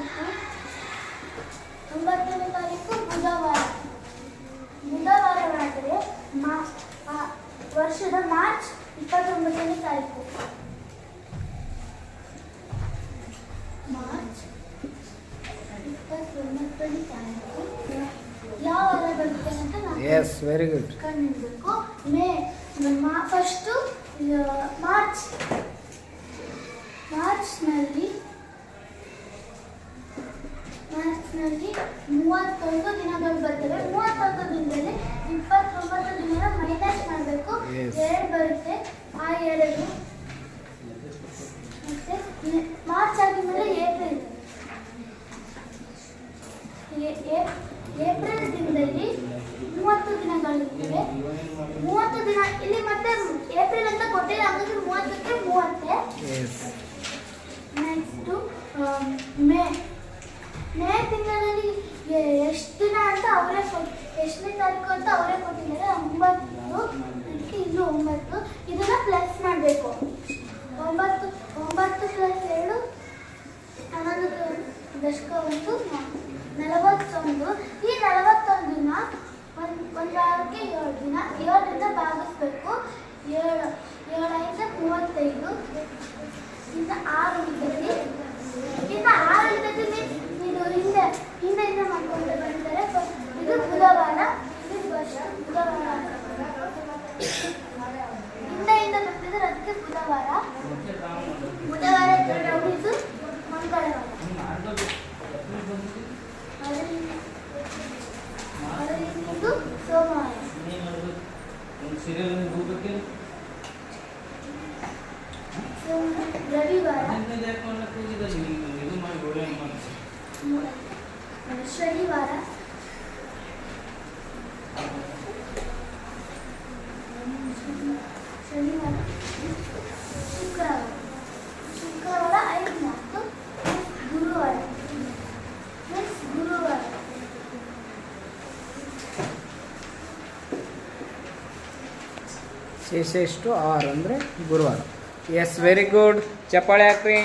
ಉಂಟು ಒಂಬತ್ತನೇ ತಾರೀಕು ಬುಧವಾರ. ಬುಧವಾರವಾದರೆ ಮಾ ವರ್ಷದ ಮಾರ್ಚ್ ಇಪ್ಪತ್ತೊಂಬತ್ತನೇ ತಾರೀಕು. ಮಾರ್ಚ್ ಇಪ್ಪತ್ತೊಂಬತ್ತನೇ ತಾರೀಕು. ಯಾವ ವಾರ ಬರುತ್ತೆ ಅಂತ yes very May first March ಮಾರ್ಚ್ನಲ್ಲಿ ಮಾರ್ಚ್ನಲ್ಲಿ ಮೂವತ್ತೊಂದು ದಿನಗಳು ಬರ್ತವೆ. ಮೂವತ್ತೊಂದು ದಿನದಲ್ಲಿ ಇಪ್ಪತ್ತೊಂಬತ್ತು ದಿನ ಮೈನಸ್ ಮಾಡಬೇಕು. ಎರಡು ಬರುತ್ತೆ. ಆ ಎರಡು. ಮತ್ತೆ ಮಾರ್ಚ್ ಆಗಿದ್ಮೇಲೆ ಏಪ್ರಿಲ್ ಏಪ್ರಿಲ್ ದಿನದಲ್ಲಿ ಮೂವತ್ತು ದಿನಗಳಿರ್ತವೆ ಮೂವತ್ತು ದಿನ ಇಲ್ಲಿ ಮತ್ತೆ ಏಪ್ರಿಲ್ ಅಂತ ಕೊಟ್ಟಿಲ್ಲ ಹಾಗಾಗಿ ಮೂವತ್ತಕ್ಕೆ ಮೂವತ್ತೇ ಎಸ್ ನೆಕ್ಸ್ಟು ಮೇ ಮೇ ತಿಂಗಳಲ್ಲಿ ಎ- ಎಷ್ಟು ದಿನ ಅಂತ ಅವರೇ ಕೊಟ್ಟು ಎಷ್ಟನೇ ತಾರೀಕು ಅಂತ ಅವರೇ ಕೊಟ್ಟಿದ್ದಾರೆ, ಒಂಬತ್ತು. ಅದಕ್ಕೆ ಇಲ್ಲೂ ಒಂಬತ್ತು. ಇದನ್ನ ಪ್ಲಸ್ ಮಾಡಬೇಕು. ಒಂಬತ್ತು ಒಂಬತ್ತು ಪ್ಲಸ್ ಎರಡು, ಹನ್ನೊಂದು ದಶಕ ಒಂದು ನಲವತ್ತೊಂದು. ಈ ನಲವತ್ತೊಂದನ್ನ ಒಂದು ಒಂದು ವಾರಕ್ಕೆ ಏಳು ದಿನ. ಏಳರಿಂದ ಭಾಗಿಸ್ಬೇಕು. ಏಳು ಏಳೈದು ಮೂವತ್ತೈದು. ಹಿಂದೆಯಿಂದ ಬರ್ತಿದ್ರೆ ಅದಕ್ಕೆ ಬುಧವಾರ ಬುಧವಾರ ಇದು ಮಂಗಳವಾರ ಅದರಿಂದ ಅದರಿಂದ ಇದು ಸೋಮವಾರ ಸೋಮ ರವಿವಾರ ಶನಿವಾರ ಶನಿವಾರ ಶೇಷ ಎಷ್ಟು ಆರು ಅಂದರೆ ಗುರುವಾರ. ಎಸ್ ವೆರಿ ಗುಡ್ ಚಪ್ಪಾಳೆ ಹಾಕ್ರಿ.